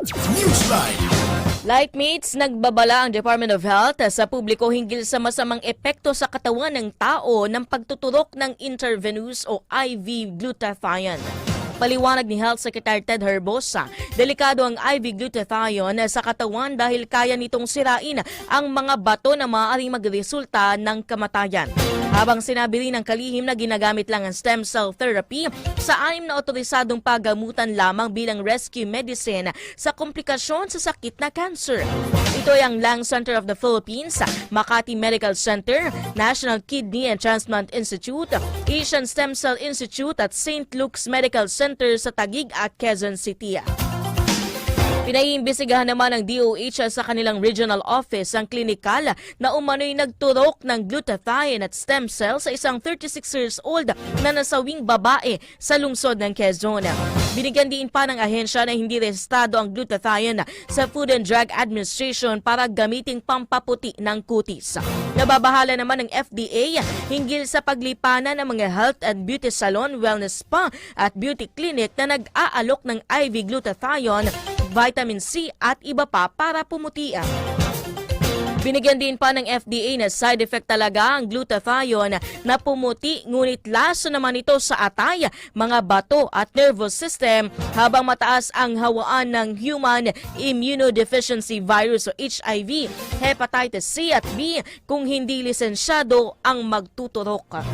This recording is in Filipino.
Newsline. Lightmates, nagbabala ang Department of Health sa publiko hinggil sa masamang epekto sa katawan ng tao ng pagtuturok ng intravenous o IV glutathione. Paliwanag ni Health Secretary Ted Herbosa, delikado ang IV glutathione sa katawan dahil kaya nitong sirain ang mga bato na maaaring magresulta ng kamatayan. Habang sinabi rin ng kalihim na ginagamit lang ang stem cell therapy sa anim na otorisadong pagamutan lamang bilang rescue medicine sa komplikasyon sa sakit na cancer. Ito ay ang Lung Center of the Philippines, Makati Medical Center, National Kidney and Transplant Institute, Asian Stem Cell Institute at St. Luke's Medical Center sa Taguig at Quezon City. Pinaiimbestigahan naman ng DOH sa kanilang regional office ang klinikal na umano'y nagturok ng glutathione at stem cell sa isang 36 years old na nasawing babae sa lungsod ng Quezon. Binigyan din pa ng ahensya na hindi restado ang glutathione sa Food and Drug Administration para gamiting pampaputi ng kutis. Nababahala naman ng FDA hinggil sa paglipanan ng mga health and beauty salon, wellness spa at beauty clinic na nag-aalok ng IV glutathione vitamin C at iba pa para pumutian. Binigyan din pa ng FDA na side effect talaga ang glutathione na pumuti ngunit laso naman ito sa atay, mga bato at nervous system habang mataas ang hawaan ng human immunodeficiency virus o HIV, hepatitis C at B kung hindi lisensyado ang magtuturok.